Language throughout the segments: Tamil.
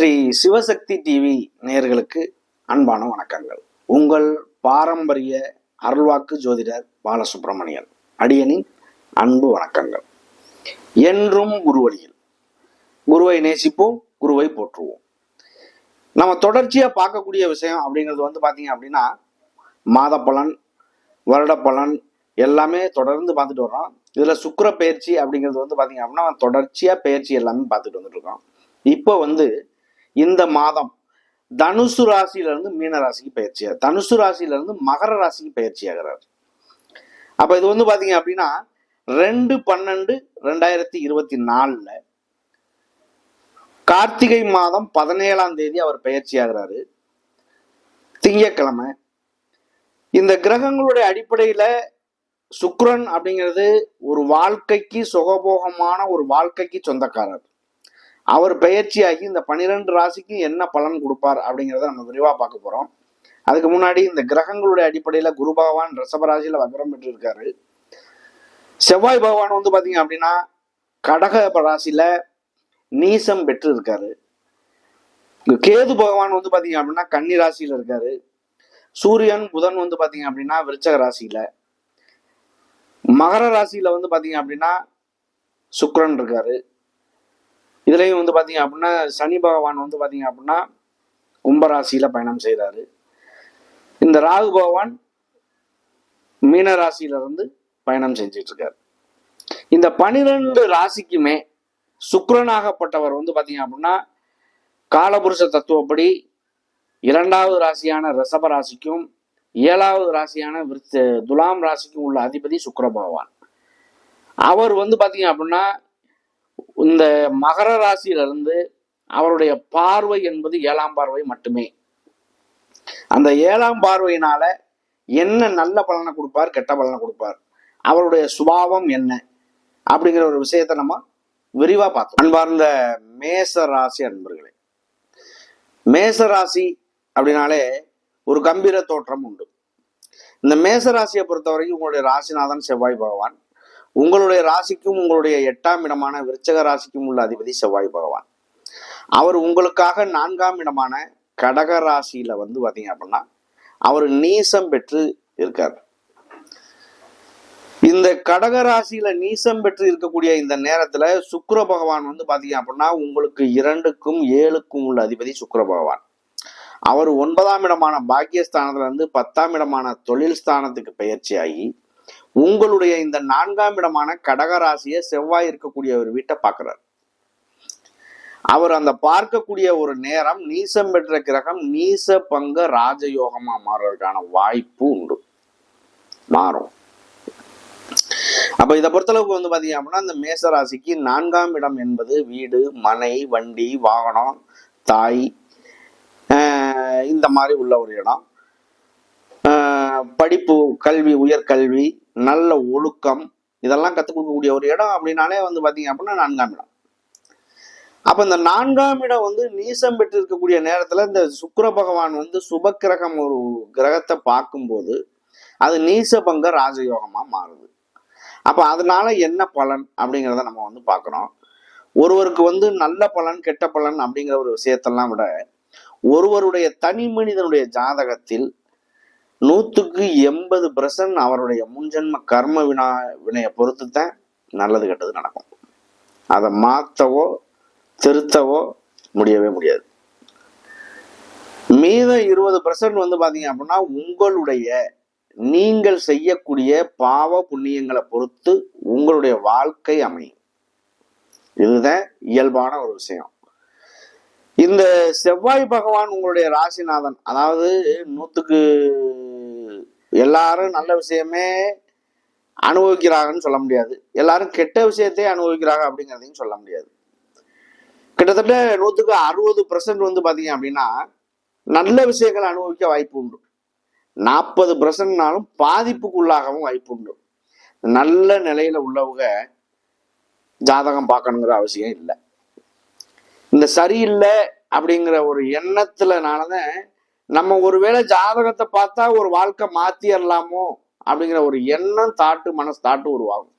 ஸ்ரீ சிவசக்தி டிவி நேயர்களுக்கு அன்பான வணக்கங்கள். உங்கள் பாரம்பரிய அருள்வாக்கு ஜோதிடர் பாலசுப்ரமணியன் அடியனின் அன்பு வணக்கங்கள். என்றும் குருவழியில் குருவை நேசிப்போம் குருவை போற்றுவோம். நம்ம தொடர்ச்சியாக பார்க்கக்கூடிய விஷயம் அப்படிங்கிறது வந்து பார்த்தீங்க அப்படின்னா மாத பலன் வருட பலன் எல்லாமே தொடர்ந்து பார்த்துட்டு வர்றோம். இதில் சுக்கிர பயிற்சி அப்படிங்கிறது வந்து பார்த்தீங்க அப்படின்னா தொடர்ச்சியாக பயிற்சி எல்லாமே பார்த்துட்டு வந்துட்டு இருக்கோம். இப்போ வந்து இந்த மாதம் தனுசு ராசியிலிருந்து மீன ராசிக்கு பயிற்சி தனுசு ராசியிலிருந்து மகர ராசிக்கு பயிற்சி ஆகிறார் அப்போ இது வந்து பார்த்தீங்க அப்படின்னா ரெண்டு பன்னெண்டு ரெண்டாயிரத்தி இருபத்தி நாலில் கார்த்திகை மாதம் பதினேழாம் தேதி அவர் பயிற்சி ஆகிறாரு திங்கக்கிழமை இந்த கிரகங்களுடைய அடிப்படையில் சுக்ரன் அப்படிங்கிறது ஒரு வாழ்க்கைக்கு சுகபோகமான ஒரு வாழ்க்கைக்கு சொந்தக்காரர். அவர் பயிற்சியாகி இந்த பனிரெண்டு ராசிக்கு என்ன பலன் கொடுப்பார் அப்படிங்கிறத நம்ம விரிவாக பார்க்க போகிறோம் அதுக்கு முன்னாடி இந்த கிரகங்களுடைய அடிப்படையில் குரு பகவான் ரிஷபராசியில வக்ரம் பெற்றிருக்காரு. செவ்வாய் பகவான் வந்து பார்த்தீங்க அப்படின்னா கடக ராசியில் நீசம் பெற்று இருக்காரு கேது பகவான் வந்து பார்த்தீங்க அப்படின்னா கன்னி ராசியில் இருக்காரு. சூரியன் புதன் வந்து பார்த்தீங்க அப்படின்னா விருச்சக ராசியில். மகர ராசியில் வந்து பார்த்தீங்க அப்படின்னா சுக்ரன் இருக்காரு. இதுலேயும் வந்து பார்த்தீங்க அப்படின்னா சனி பகவான் வந்து பார்த்தீங்க அப்படின்னா கும்பராசியில பயணம் செய்கிறாரு இந்த ராகு பகவான் மீன ராசியிலிருந்து பயணம் செஞ்சிட்டு இருக்காரு இந்த பனிரெண்டு ராசிக்குமே சுக்ரனாகப்பட்டவர் வந்து பார்த்தீங்க அப்படின்னா காலபுருஷ தத்துவப்படி இரண்டாவது ராசியான ரிஷப ராசிக்கும் ஏழாவது ராசியான விருச்ச துலாம் ராசிக்கும் உள்ள அதிபதி சுக்கர பகவான். அவர் வந்து பார்த்தீங்க அப்படின்னா இந்த மகர ராசியிலிருந்து அவருடைய பார்வை என்பது ஏழாம் பார்வை மட்டுமே. அந்த ஏழாம் பார்வையினால என்ன நல்ல பலனை கொடுப்பார் கெட்ட பலனை கொடுப்பார்? அவருடைய சுபாவம் என்ன? அப்படிங்கிற ஒரு விஷயத்தை நம்ம விரிவா பார்த்தோம் அன்பார்ந்த மேச ராசி அன்பர்களே மேச ராசி அப்படின்னாலே ஒரு கம்பீர தோற்றம் உண்டு. இந்த மேச ராசியை பொறுத்த வரைக்கும் உங்களுடைய ராசிநாதன் செவ்வாய் பகவான் உங்களுடைய ராசிக்கும் உங்களுடைய எட்டாம் இடமான விருச்சக ராசிக்கும் உள்ள அதிபதி செவ்வாய் பகவான். அவர் உங்களுக்காக நான்காம் இடமான கடக ராசியில வந்து பார்த்தீங்க அப்படின்னா அவர் நீசம் பெற்று இருக்கார். இந்த கடக ராசியில நீசம் பெற்று இருக்கக்கூடிய இந்த நேரத்துல சுக்கர பகவான் வந்து பாத்தீங்க அப்படின்னா உங்களுக்கு இரண்டுக்கும் ஏழுக்கும் உள்ள அதிபதி சுக்கர பகவான். அவர் ஒன்பதாம் இடமான பாக்கியஸ்தானத்துல இருந்து பத்தாம் இடமான தொழில் ஸ்தானத்துக்கு பயிற்சி ஆகி உங்களுடைய இந்த நான்காம் இடமான கடக ராசியை செவ்வாய் இருக்கக்கூடிய ஒரு வீட்டை பார்க்கிறார். அவர் அந்த பார்க்கக்கூடிய ஒரு நேரம் நீசம் பெற்ற கிரகம் நீச பங்க ராஜயோகமா மாறுறதுக்கான வாய்ப்பு உண்டு. மாறும். அப்ப இதை பொறுத்தளவுக்கு வந்து பாத்தீங்க அப்படின்னா இந்த மேச ராசிக்கு நான்காம் இடம் என்பது வீடு மனை வண்டி வாகனம் தாய் ஆஹ் இந்த மாதிரி உள்ள ஒரு இடம். ஆஹ் படிப்பு கல்வி உயர்கல்வி நல்ல ஒழுக்கம் இதெல்லாம் கற்றுக் கொடுக்கக்கூடிய ஒரு இடம் அப்படின்னாலே வந்து பார்த்தீங்க அப்படின்னா நான்காம் இடம். அப்போ இந்த நான்காம் இடம் வந்து நீசம் பெற்றிருக்கக்கூடிய நேரத்தில் இந்த சுக்கர பகவான் வந்து சுப கிரகம் ஒரு கிரகத்தை பார்க்கும்போது அது நீச பங்க ராஜயோகமாக மாறுது. அப்போ அதனால என்ன பலன் அப்படிங்கிறத நம்ம வந்து பார்க்குறோம் ஒருவருக்கு வந்து நல்ல பலன் கெட்ட பலன் அப்படிங்கிற ஒரு விஷயத்தெல்லாம் விட ஒருவருடைய தனி மனிதனுடைய ஜாதகத்தில் நூற்றுக்கு எண்பது பர்சன்ட் அவருடைய முன்ஜென்ம கர்ம வினா வினையை பொறுத்து தான் நல்லது கெட்டது நடக்கும். அதை மாற்றவோ திருத்தவோ முடியவே முடியாது. மீதம் இருபது பர்சன்ட் வந்து பார்த்தீங்க அப்படின்னா உங்களுடைய நீங்கள் செய்யக்கூடிய பாவ புண்ணியங்களை பொறுத்து உங்களுடைய வாழ்க்கை அமையும். இதுதான் இயல்பான ஒரு விஷயம். இந்த செவ்வாய் பகவான் உங்களுடைய ராசிநாதன் அதாவது நூத்துக்கு எல்லாரும் நல்ல விஷயமே அனுபவிக்கிறாங்கன்னு சொல்ல முடியாது. எல்லாரும் கெட்ட விஷயத்தையே அனுபவிக்கிறாங்க அப்படிங்கிறதையும் சொல்ல முடியாது. கிட்டத்தட்ட நூற்றுக்கு அறுபது பர்சன்ட் வந்து பார்த்தீங்க அப்படின்னா நல்ல விஷயங்களை அனுபவிக்க வாய்ப்பு உண்டு. நாற்பது பர்சன்ட்னாலும் பாதிப்புக்குள்ளாகவும் வாய்ப்பு உண்டு. நல்ல நிலையில உள்ளவங்க ஜாதகம் பார்க்கணுங்கிற அவசியம் இல்லை. இந்த சரியில்லை அப்படிங்கிற ஒரு எண்ணத்துலனாலதான் நம்ம ஒருவேளை ஜாதகத்தை பார்த்தா ஒரு வாழ்க்கை மாத்திரலாமோ அப்படிங்கிற ஒரு எண்ணம் தாட்டு மனசு தாட்டு உருவாகும்.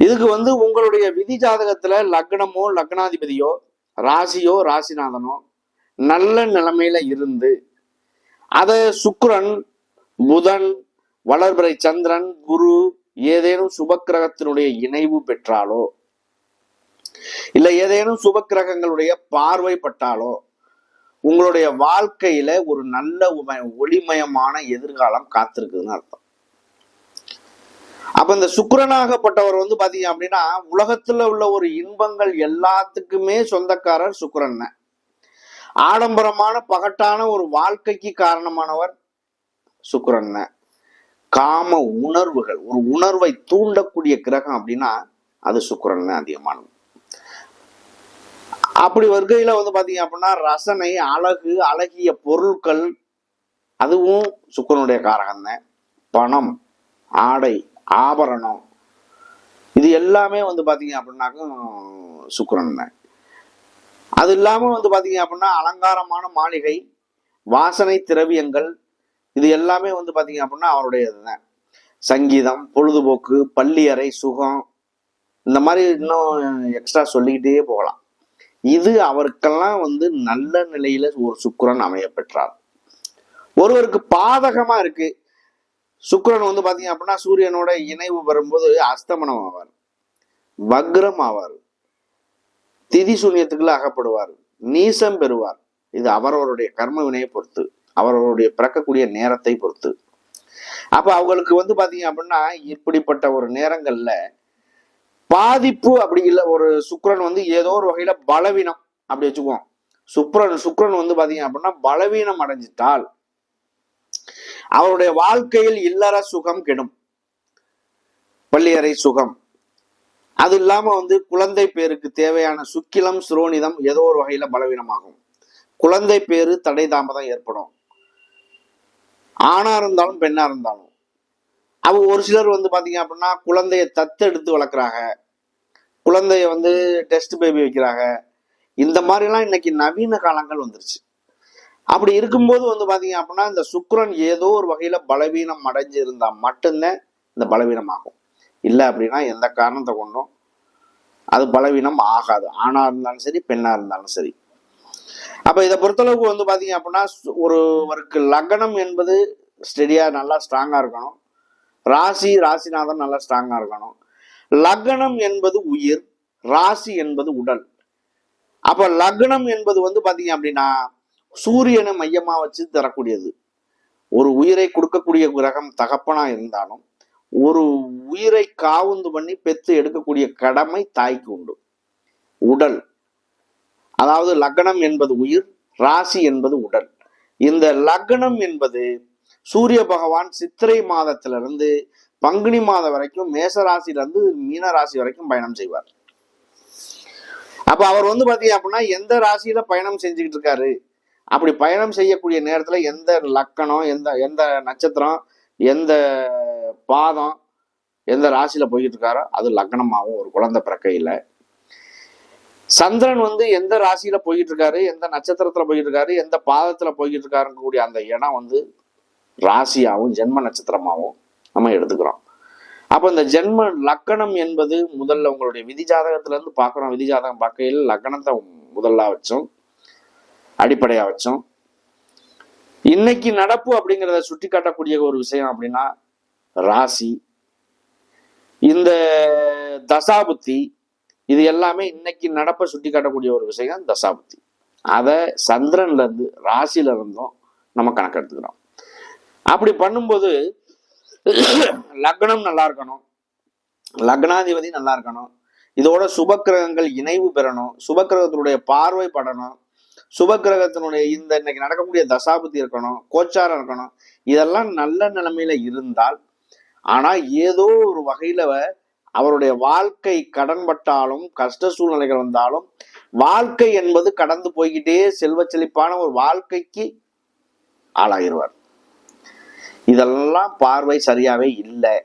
இதுக்கு வந்து உங்களுடைய விதி ஜாதகத்துல லக்னமோ லக்னாதிபதியோ ராசியோ ராசிநாதனோ நல்ல நிலைமையில இருந்து அதை சுக்கரன் புதன் வளர்பிறை சந்திரன் குரு ஏதேனும் சுபக்கிரகத்தினுடைய இணைவு பெற்றாலோ இல்ல ஏதேனும் சுபக்கிரகங்களுடைய பார்வைப்பட்டாலோ உங்களுடைய வாழ்க்கையில ஒரு நல்ல ஒளிமயமான எதிர்காலம் காத்திருக்குதுன்னு அர்த்தம். அப்ப இந்த சுக்கரனாகப்பட்டவர் வந்து பாத்தீங்க அப்படின்னா உலகத்துல உள்ள ஒரு இன்பங்கள் எல்லாத்துக்குமே சொந்தக்காரர் சுக்கரன் ஆடம்பரமான பகட்டான ஒரு வாழ்க்கைக்கு காரணமானவர் சுக்கரன் காம உணர்வுகள் ஒரு உணர்வை தூண்டக்கூடிய கிரகம் அப்படின்னா அது சுக்கரன் அதிகமானது. அப்படி வருகையில வந்து பாத்தீங்க அப்படின்னா ரசனை அழகு அழகிய பொருட்கள் அதுவும் சுக்கரனுடைய காரகம்தான் பணம் ஆடை ஆபரணம் இது எல்லாமே வந்து பாத்தீங்க அப்படின்னாக்கும் சுக்கரன் அது இல்லாமல் வந்து பாத்தீங்க அப்படின்னா அலங்காரமான மாளிகை வாசனை திரவியங்கள் இது எல்லாமே வந்து பாத்தீங்க அப்படின்னா அவருடையது தான். சங்கீதம் பொழுதுபோக்கு பள்ளி அறை சுகம் இந்த மாதிரி இன்னும் எக்ஸ்ட்ரா சொல்லிக்கிட்டே போகலாம். இது அவருக்கெல்லாம் வந்து நல்ல நிலையில ஒரு சுக்கரன் அமைய பெற்றார். ஒருவருக்கு பாதகமா இருக்கு. சுக்கரன் வந்து பாத்தீங்க அப்படின்னா சூரியனோட இணைவு வரும்போது அஸ்தமனம் ஆவார். வக்ரம் ஆவார். திதி சூன்யத்துக்குள்ள அகப்படுவார். நீசம் பெறுவார். இது அவரவருடைய கர்ம வினையை பொறுத்து அவரவருடைய பிறக்கக்கூடிய நேரத்தை பொறுத்து. அப்ப அவங்களுக்கு வந்து பாத்தீங்க அப்படின்னா இப்படிப்பட்ட ஒரு நேரங்கள்ல பாதிப்பு அப்படி இல்லை. ஒரு சுக்ரன் வந்து ஏதோ ஒரு வகையில பலவீனம் அப்படி வச்சுக்குவோம். சுக்ரன் சுக்ரன் வந்து பாத்தீங்க அப்படின்னா பலவீனம் அடைஞ்சிட்டால் அவருடைய வாழ்க்கையில் இல்லற சுகம் கெடும். பள்ளியறை சுகம். அது இல்லாம வந்து குழந்தை பேருக்கு தேவையான சுக்கிலம் சுரோனிதம் ஏதோ ஒரு வகையில பலவீனமாகும். குழந்தை பேரு தடை தாமதம் ஏற்படும். ஆணா இருந்தாலும் பெண்ணா இருந்தாலும் அப்போ ஒரு சிலர் வந்து பார்த்தீங்க அப்படின்னா குழந்தைய தத்தெடுத்து வளர்க்குறாங்க. குழந்தைய வந்து டெஸ்ட் பேபி வைக்கிறாங்க. இந்த மாதிரிலாம் இன்னைக்கு நவீன காலங்கள் வந்துருச்சு. அப்படி இருக்கும்போது வந்து பார்த்தீங்க அப்படின்னா இந்த சுக்கரன் ஏதோ ஒரு வகையில் பலவீனம் அடைஞ்சு இருந்தால் மட்டும்தான் இந்த பலவீனம் ஆகும் இல்லை அப்படின்னா எந்த காரணத்தை கொண்டும் அது பலவீனம் ஆகாது. ஆணாக இருந்தாலும் சரி பெண்ணாக இருந்தாலும் சரி. அப்போ இதை பொறுத்தளவுக்கு வந்து பார்த்தீங்க அப்படின்னா ஒருவருக்கு லக்னம் என்பது ஸ்டெடியாக நல்லா ஸ்ட்ராங்காக இருக்கணும். ராசி ராசிநாதன் நல்லா ஸ்ட்ராங்காக இருக்கணும். லக்னம் என்பது உயிர் ராசி என்பது உடல். அப்போ லக்னம் என்பது வந்து பார்த்தீங்க அப்படின்னா சூரியனை மையமாக வச்சு தரக்கூடியது. ஒரு உயிரை கொடுக்கக்கூடிய கிரகம் தகப்பனாக இருந்தாலும் ஒரு உயிரை காவுந்து பண்ணி பெத்து எடுக்கக்கூடிய கடமை தாய்க்கு உண்டு. உடல். அதாவது லக்னம் என்பது உயிர் ராசி என்பது உடல். இந்த லக்னம் என்பது சூரிய பகவான் சித்திரை மாதத்திலிருந்து பங்குனி மாதம் வரைக்கும் மேச ராசியில இருந்து மீன ராசி வரைக்கும் பயணம் செய்வார். அப்ப அவர் வந்து பாத்தீங்க அப்படின்னா எந்த ராசியில பயணம் செஞ்சுக்கிட்டு இருக்காரு? அப்படி பயணம் செய்யக்கூடிய நேரத்துல எந்த லக்கணம் எந்த எந்த நட்சத்திரம் எந்த பாதம் எந்த ராசியில போய்கிட்டு இருக்காரோ அது லக்னமாகவும் ஒரு குழந்தை பிறக்கையில. சந்திரன் வந்து எந்த ராசியில போய்கிட்டு இருக்காரு? எந்த நட்சத்திரத்துல போய்கிட்டு இருக்காரு? எந்த பாதத்துல போய்கிட்டு இருக்காருன்னு கூடிய அந்த இடம் வந்து ராசியாகவும் ஜென்ம நட்சத்திரமாகவும் நம்ம எடுத்துக்கிறோம். அப்போ இந்த ஜென்ம லக்கணம் என்பது முதல்ல உங்களுடைய விதி ஜாதகத்திலேருந்து பார்க்குறோம் விதி ஜாதகம் பார்க்கையில் லக்கணத்தை முதல்ல வச்சோம் அடிப்படையாக வச்சோம். இன்னைக்கு நடப்பு அப்படிங்கிறத சுட்டி காட்டக்கூடிய ஒரு விஷயம் அப்படின்னா ராசி. இந்த தசாபுத்தி இது எல்லாமே இன்னைக்கு நடப்பை சுட்டி காட்டக்கூடிய ஒரு விஷயம் தசாபுத்தி. அதை சந்திரன்ல இருந்து ராசியில இருந்தும் நம்ம கணக்கெடுத்துக்கிறோம். அப்படி பண்ணும்போது லக்னம் நல்லா இருக்கணும். லக்னாதிபதி நல்லா இருக்கணும். இதோட சுபக்கிரகங்கள் இணைவு பெறணும். சுபக்கிரகத்தினுடைய பார்வை படணும். சுபக்கிரகத்தினுடைய இந்த இன்னைக்கு நடக்கக்கூடிய தசாபுத்தி இருக்கணும் கோச்சாரம் இருக்கணும். இதெல்லாம் நல்ல நிலைமையில இருந்தால் ஆனா ஏதோ ஒரு வகையில அவருடைய வாழ்க்கை கடன்பட்டாலும் கஷ்ட சூழ்நிலைகள் வந்தாலும் வாழ்க்கை என்பது கடந்து போய்கிட்டே செல்வ செழிப்பான ஒரு வாழ்க்கைக்கு ஆளாகிருவார் இதெல்லாம் பார்வை சரியாகவே இல்லை.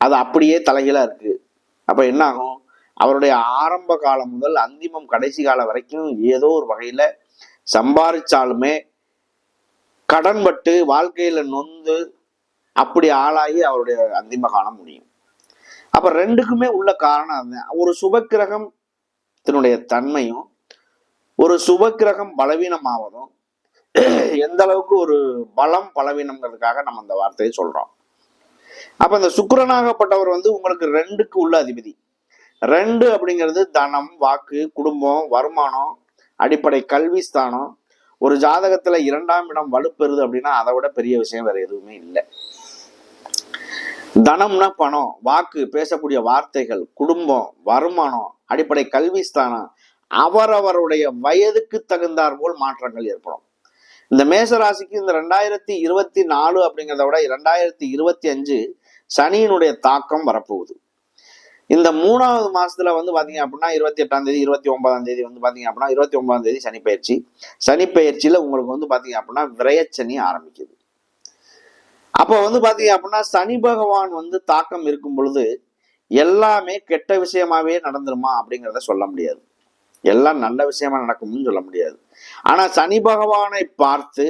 அது அப்படியே தலைகீழாக இருக்குது அப்போ என்ன ஆகும் அவருடைய ஆரம்ப காலம் முதல் அந்திமம் கடைசி காலம் வரைக்கும் ஏதோ ஒரு வகையில் சம்பாதிச்சாலுமே கடன்பட்டு வாழ்க்கையில் நொந்து அப்படி ஆளாகி அவருடைய அந்திம காலம் முடியும். அப்போ ரெண்டுக்குமே உள்ள காரணம் அதுதான். ஒரு சுபக்கிரகம் தன்னுடைய தன்மையும் ஒரு சுபக்கிரகம் பலவீனமாவதும் எந்த அளவுக்கு ஒரு பலம் பலவீனம்ங்கிறதுக்காக நம்ம அந்த வார்த்தையை சொல்றோம். அப்ப இந்த சுக்கரனாகப்பட்டவர் வந்து உங்களுக்கு ரெண்டுக்கு உள்ள அதிபதி. ரெண்டு அப்படிங்கிறது தனம் வாக்கு குடும்பம் வருமானம் அடிப்படை கல்வி ஸ்தானம். ஒரு ஜாதகத்துல இரண்டாம் இடம் வலுப்பெறுது அப்படின்னா அதை விட பெரிய விஷயம் வேற எதுவுமே இல்லை. தனம்னா பணம் வாக்கு பேசக்கூடிய வார்த்தைகள் குடும்பம் வருமானம் அடிப்படை கல்வி ஸ்தானம். அவரவருடைய வயதுக்கு தகுந்தார் போல் மாற்றங்கள் ஏற்படும். இந்த மேசராசிக்கு இந்த ரெண்டாயிரத்தி இருபத்தி நாலு அப்படிங்கிறத விட ரெண்டாயிரத்தி இருபத்தி அஞ்சு சனியினுடைய தாக்கம் வரப்போகுது. இந்த மூணாவது மாசத்துல வந்து பாத்தீங்க அப்படின்னா இருபத்தி எட்டாம் தேதி இருபத்தி ஒன்பதாம் தேதி வந்து பாத்தீங்க அப்படின்னா இருபத்தி ஒன்பதாம் தேதி சனி பயிற்சி. சனி பயிற்சியில உங்களுக்கு வந்து பாத்தீங்க அப்படின்னா விரயச்சனி ஆரம்பிக்குது. அப்போ வந்து பாத்தீங்க அப்படின்னா சனி பகவான் வந்து தாக்கம் இருக்கும் பொழுது எல்லாமே கெட்ட விஷயமாவே நடந்துருமா அப்படிங்கிறத சொல்ல முடியாது. எல்லாம் நல்ல விஷயமா நடக்கும்னு சொல்ல முடியாது. ஆனா சனி பகவானை பார்த்து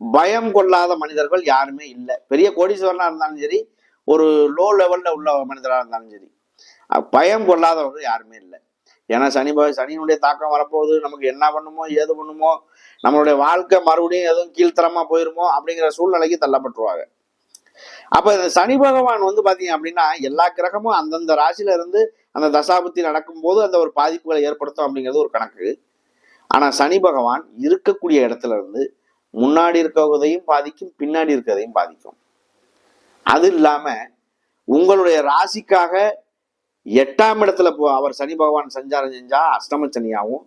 பயம் கொள்ளாத மனிதர்கள் யாருமே இல்லை. பெரிய கோடீஸ்வரனா இருந்தாலும் சரி ஒரு லோ லெவல்ல உள்ள மனிதராக இருந்தாலும் சரி பயம் கொள்ளாதவர்கள் யாருமே இல்லை. ஏன்னா சனி பக சனியினுடைய தாக்கம் வரப்போகுது நமக்கு என்ன பண்ணுமோ ஏது பண்ணுமோ நம்மளுடைய வாழ்க்கை மறுபடியும் எதுவும் கீழ்த்தரமா போயிருமோ அப்படிங்கிற சூழ்நிலைக்கு தள்ளப்பட்டுருவாங்க. அப்ப இந்த சனி பகவான் வந்து பாத்தீங்க அப்படின்னா எல்லா கிரகமும் அந்தந்த ராசியில இருந்து அந்த தசாபுத்தி நடக்கும்போது அந்த ஒரு பாதிப்புகளை ஏற்படுத்தும் அப்படிங்கிறது ஒரு கணக்கு. ஆனால் சனி பகவான் இருக்கக்கூடிய இடத்துல இருந்து முன்னாடி இருக்கிறதையும் பாதிக்கும் பின்னாடி இருக்கிறதையும் பாதிக்கும். அது இல்லாமல் உங்களுடைய ராசிக்காக எட்டாம் இடத்துல போ- அவர் சனி பகவான் சஞ்சாரம் செஞ்சா அஷ்டம சனியாகவும்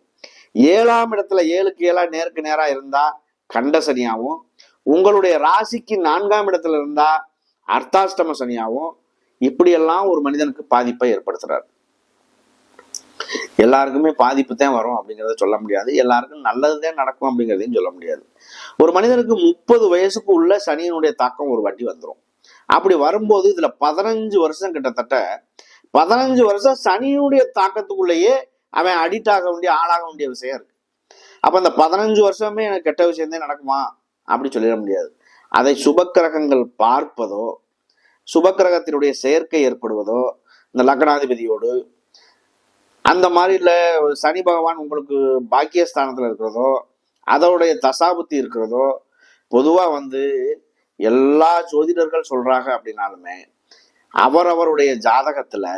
ஏழாம் இடத்துல ஏழுக்கு ஏழா நேருக்கு நேராக இருந்தா கண்ட சனியாகவும் உங்களுடைய ராசிக்கு நான்காம் இடத்துல இருந்தா அர்த்தாஷ்டம சனியாகவும் இப்படியெல்லாம் ஒரு மனிதனுக்கு பாதிப்பை ஏற்படுத்துகிறார் எல்லாருக்குமே பாதிப்பு தான் வரும் அப்படிங்கிறத சொல்ல முடியாது. எல்லாருக்கும் நல்லது தான் நடக்கும் அப்படிங்கிறதையும் சொல்ல முடியாது. ஒரு மனிதனுக்கு முப்பது வயசுக்கு உள்ள சனியினுடைய தாக்கம் ஒரு வாட்டி வந்துடும் அப்படி வரும்போது இதுல பதினஞ்சு வருஷம் கிட்டத்தட்ட பதினஞ்சு வருஷம் சனியினுடைய தாக்கத்துக்குள்ளேயே அவன் அடிக்ட் ஆக வேண்டிய ஆளாக வேண்டிய விஷயம் இருக்கு. அப்ப அந்த பதினஞ்சு வருஷமே எனக்கு கெட்ட விஷயம்தான் நடக்குமா? அப்படி சொல்லிட முடியாது. அதை சுபக்கிரகங்கள் பார்ப்பதோ சுபக்கிரகத்தினுடைய சேர்க்கை ஏற்படுவதோ இந்த லக்னாதிபதியோடு அந்த மாதிரி இல்லை சனி பகவான் உங்களுக்கு பாக்கியஸ்தானத்தில் இருக்கிறதோ அதோடைய தசாபுத்தி இருக்கிறதோ பொதுவாக வந்து எல்லா ஜோதிடர்கள் சொல்கிறாங்க அப்படின்னாலுமே அவரவருடைய ஜாதகத்தில்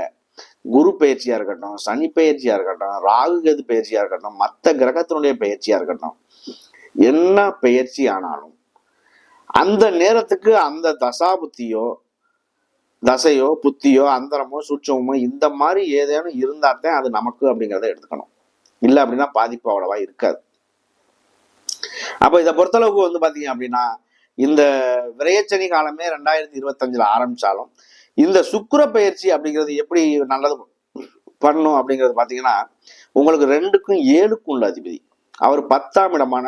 குரு பயிற்சியாக இருக்கட்டும் சனி பயிற்சியாக இருக்கட்டும் ராகு கேது பயிற்சியாக இருக்கட்டும் மற்ற கிரகத்தினுடைய பயிற்சியாக இருக்கட்டும் என்ன பயிற்சி ஆனாலும் அந்த நேரத்துக்கு அந்த தசாபுத்தியோ தசையோ புத்தியோ அந்தரமோ சூட்சமோ இந்த மாதிரி ஏதேனும் இருந்தாத்தான் அது நமக்கு அப்படிங்கிறத எடுத்துக்கணும். இல்லை அப்படின்னா பாதிப்பு அவ்வளவா இருக்காது. அப்போ இதை பொறுத்தளவுக்கு வந்து பார்த்தீங்க அப்படின்னா இந்த விரையச்சனி காலமே ரெண்டாயிரத்தி இருபத்தஞ்சில் ஆரம்பிச்சாலும் இந்த சுக்கிர பயிற்சி அப்படிங்கிறது எப்படி நல்லது பண்ணும் அப்படிங்கிறது பார்த்தீங்கன்னா உங்களுக்கு ரெண்டுக்கும் ஏழுக்கும் உள்ள அதிபதி. அவர் பத்தாம் இடமான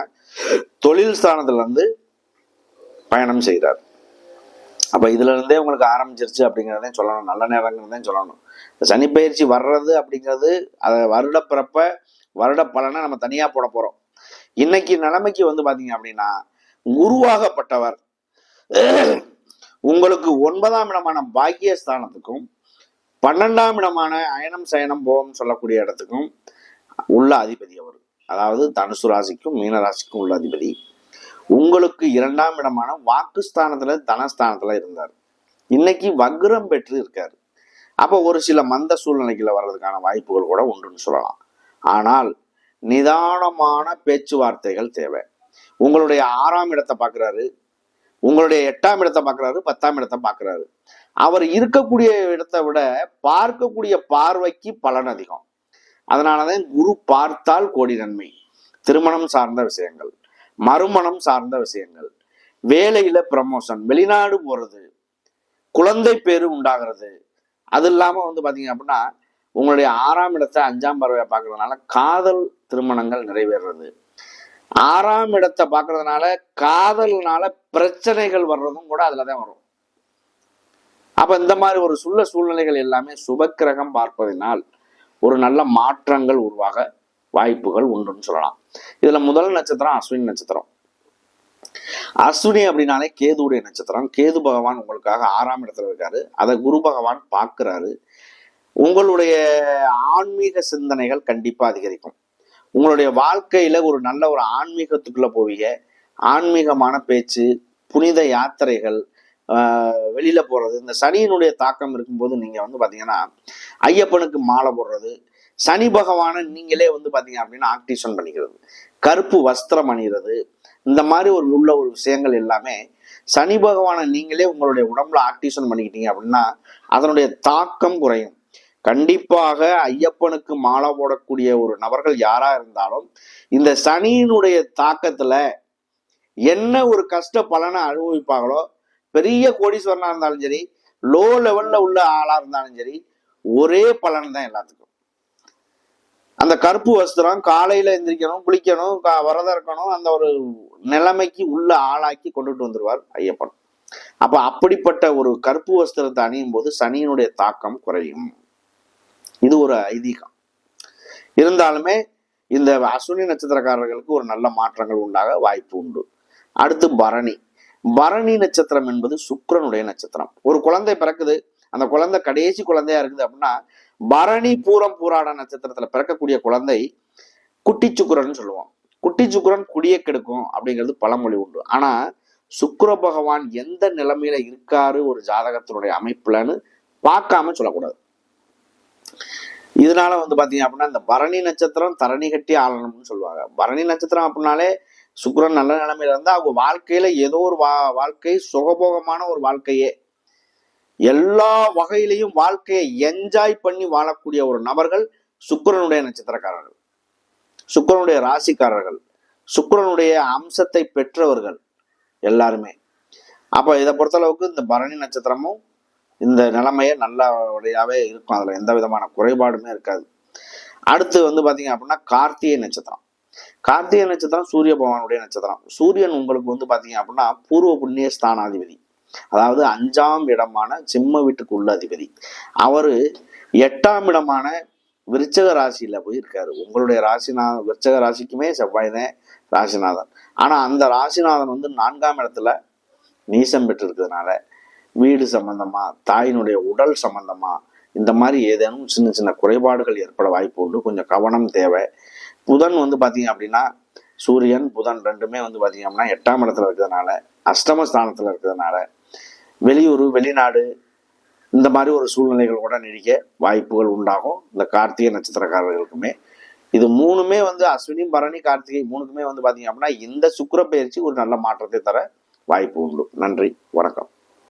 தொழில் ஸ்தானத்துல இருந்து பயணம் செய்கிறார் அப்போ இதுல இருந்தே உங்களுக்கு ஆரம்பிச்சிருச்சு அப்படிங்கிறதே சொல்லணும். நல்ல நேரங்கிறதே சொல்லணும். இந்த சனிப்பயிற்சி வர்றது அப்படிங்கிறது அதை வருடப்பிறப்ப வருட பலனை நம்ம தனியாக போட போகிறோம் இன்னைக்கு நிலைமைக்கு வந்து பார்த்தீங்க அப்படின்னா உருவாகப்பட்டவர் உங்களுக்கு ஒன்பதாம் இடமான பாக்கியஸ்தானத்துக்கும் பன்னெண்டாம் இடமான அயனம் சயனம் போகம் சொல்லக்கூடிய இடத்துக்கும் உள்ள அதிபதி அவர். அதாவது தனுசு ராசிக்கும் மீன ராசிக்கும் உள்ள அதிபதி. உங்களுக்கு இரண்டாம் இடமான வாக்குஸ்தானத்துல தனஸ்தானத்துல இருந்தார். இன்னைக்கு வக்ரம் பெற்று இருக்காரு. அப்போ ஒரு சில மந்த சூழ்நிலைகளை வர்றதுக்கான வாய்ப்புகள் கூட உண்டுன்னு சொல்லலாம். ஆனால் நிதானமான பேச்சுவார்த்தைகள் தேவை. உங்களுடைய ஆறாம் இடத்தை பார்க்குறாரு உங்களுடைய எட்டாம் இடத்தை பார்க்குறாரு பத்தாம் இடத்தை பார்க்குறாரு அவர் இருக்கக்கூடிய இடத்தை விட பார்க்கக்கூடிய பார்வைக்கு பலன் அதிகம். அதனாலதான் குரு பார்த்தால் கோடி நன்மை. திருமணம் சார்ந்த விஷயங்கள். மறுமணம் சார்ந்த விஷயங்கள். வேலையில ப்ரமோஷன் வெளிநாடு போறது குழந்தை பேரு உண்டாகிறது. அது இல்லாம வந்து பாத்தீங்க அப்படின்னா உங்களுடைய ஆறாம் இடத்தை அஞ்சாம் பறவையை பார்க்கறதுனால காதல் திருமணங்கள் நிறைவேறது ஆறாம் இடத்தை பார்க்கறதுனால காதல்னால பிரச்சனைகள் வர்றதும் கூட அதுலதான் வரும். அப்ப இந்த மாதிரி ஒரு சுள்ள சூழ்நிலைகள் எல்லாமே சுபக்கிரகம் பார்ப்பதினால் ஒரு நல்ல மாற்றங்கள் உருவாக வாய்ப்புகள் உண்டுன்னு சொல்லலாம். இதுல முதல் நட்சத்திரம் அஸ்வினி நட்சத்திரம். அஸ்வினி அப்படின்னாலே கேதுடைய நட்சத்திரம். கேது பகவான் உங்களுக்காக ஆறாம் இடத்துல இருக்காரு. அதை குரு பகவான் பார்க்கிறாரு. உங்களுடைய ஆன்மீக சிந்தனைகள் கண்டிப்பா அதிகரிக்கும். உங்களுடைய வாழ்க்கையில ஒரு நல்ல ஒரு ஆன்மீகத்துக்குள்ள போவீங்க. ஆன்மீகமான பேச்சு புனித யாத்திரைகள் வெளியில போறது இந்த சனியினுடைய தாக்கம் இருக்கும்போது நீங்க வந்து பாத்தீங்கன்னா ஐயப்பனுக்கு மாலை போடுறது சனி பகவானை நீங்களே வந்து பார்த்தீங்க அப்படின்னா ஆக்டிவேஷன் பண்ணிக்கிறது. கருப்பு வஸ்திரம் அணிகிறது இந்த மாதிரி ஒரு உள்ள ஒரு விஷயங்கள் எல்லாமே சனி பகவானை நீங்களே உங்களுடைய உடம்புல ஆக்டிவேஷன் பண்ணிக்கிட்டீங்க அப்படின்னா அதனுடைய தாக்கம் குறையும். கண்டிப்பாக ஐயப்பனுக்கு மாலை போடக்கூடிய ஒரு நபர்கள் யாரா இருந்தாலும் இந்த சனியினுடைய தாக்கத்துல என்ன ஒரு கஷ்ட பலனை அனுபவிப்பாங்களோ பெரிய கோடீஸ்வரனா இருந்தாலும் சரி லோ லெவல்ல உள்ள ஆளா இருந்தாலும் சரி ஒரே பலன் தான் எல்லாத்துக்கும். அந்த கருப்பு வஸ்திரம் காலையில எந்திரிக்கணும் குளிக்கணும் விரதம் இருக்கணும் அந்த ஒரு நிலைமைக்கு உள்ள ஆளாக்கி கொண்டுட்டு வந்துருவார் ஐயப்பன். அப்ப அப்படிப்பட்ட ஒரு கருப்பு வஸ்திரத்தை அணியும் போது சனியினுடைய தாக்கம் குறையும். இது ஒரு ஐதீகம். இருந்தாலுமே இந்த அஸ்வினி நட்சத்திரக்காரர்களுக்கு ஒரு நல்ல மாற்றங்கள் உண்டாக வாய்ப்பு உண்டு. அடுத்து பரணி. பரணி நட்சத்திரம் என்பது சுக்கிரனுடைய நட்சத்திரம். ஒரு குழந்தை பிறக்குது. அந்த குழந்தை கடைசி குழந்தையா இருக்குது அப்படின்னா பரணி பூரம் பூராட நட்சத்திரத்துல பிறக்கக்கூடிய குழந்தை குட்டி சுக்குரன் சொல்லுவோம் குட்டி சுக்குரன் குடிய கெடுக்கும் அப்படிங்கிறது பழமொழி உண்டு. ஆனா சுக்கிர பகவான் எந்த நிலைமையில இருக்காரு ஒரு ஜாதகத்தினுடைய அமைப்புலன்னு பார்க்காம சொல்லக்கூடாது. இதனால வந்து பாத்தீங்க அப்படின்னா இந்த பரணி நட்சத்திரம் தரணி கட்டி ஆளணும்னு சொல்லுவாங்க. பரணி நட்சத்திரம் அப்படின்னாலே சுக்கரன் நல்ல நிலைமையில இருந்தா அவங்க வாழ்க்கையில ஏதோ ஒரு வா வாழ்க்கை சுகபோகமான ஒரு வாழ்க்கையே. எல்லா வகையிலையும் வாழ்க்கையை என்ஜாய் பண்ணி வாழக்கூடிய ஒரு நபர்கள் சுக்கரனுடைய நட்சத்திரக்காரர்கள். சுக்கரனுடைய ராசிக்காரர்கள். சுக்கரனுடைய அம்சத்தை பெற்றவர்கள் எல்லாருமே. அப்போ இதை பொறுத்தளவுக்கு இந்த பரணி நட்சத்திரமும் இந்த நிலைமையே நல்லபடியாவே இருக்கும். அதில் எந்த விதமான குறைபாடுமே இருக்காது. அடுத்து வந்து பார்த்தீங்க அப்படின்னா கார்த்திகை நட்சத்திரம். கார்த்திகை நட்சத்திரம் சூரிய பகவானுடைய நட்சத்திரம். சூரியன் உங்களுக்கு வந்து பார்த்தீங்க அப்படின்னா பூர்வ புண்ணிய ஸ்தானாதிபதி. அதாவது அஞ்சாம் இடமான சிம்ம வீட்டுக்கு உள்ள அதிபதி. அவரு எட்டாம் இடமான விருச்சக ராசியில போய் இருக்காரு உங்களுடைய ராசிநாதன் விருச்சக ராசிக்குமே செவ்வாய் தான் ராசிநாதன். ஆனா அந்த ராசிநாதன் வந்து நான்காம் இடத்துல நீசம் பெற்று இருக்கிறதுனால வீடு சம்பந்தமா தாயினுடைய உடல் சம்பந்தமா இந்த மாதிரி ஏதேனும் சின்ன சின்ன குறைபாடுகள் ஏற்பட வாய்ப்பு உண்டு. கொஞ்சம் கவனம் தேவை. புதன் வந்து பாத்தீங்க அப்படின்னா சூரியன் புதன் ரெண்டுமே வந்து பார்த்தீங்க அப்படின்னா எட்டாம் இடத்துல இருக்கிறதுனால அஷ்டம ஸ்தானத்துல இருக்கிறதுனால வெளியூர் வெளிநாடு இந்த மாதிரி ஒரு சூழ்நிலைகள் கூட நீடிக்க வாய்ப்புகள் உண்டாகும். இந்த கார்த்திகை நட்சத்திரக்காரர்களுக்குமே. இது மூணுமே வந்து அஸ்வினி பரணி கார்த்திகை மூணுக்குமே வந்து பார்த்தீங்க அப்படின்னா இந்த சுக்கர பயிற்சி ஒரு நல்ல மாற்றத்தை தர வாய்ப்பு உண்டு. நன்றி வணக்கம்.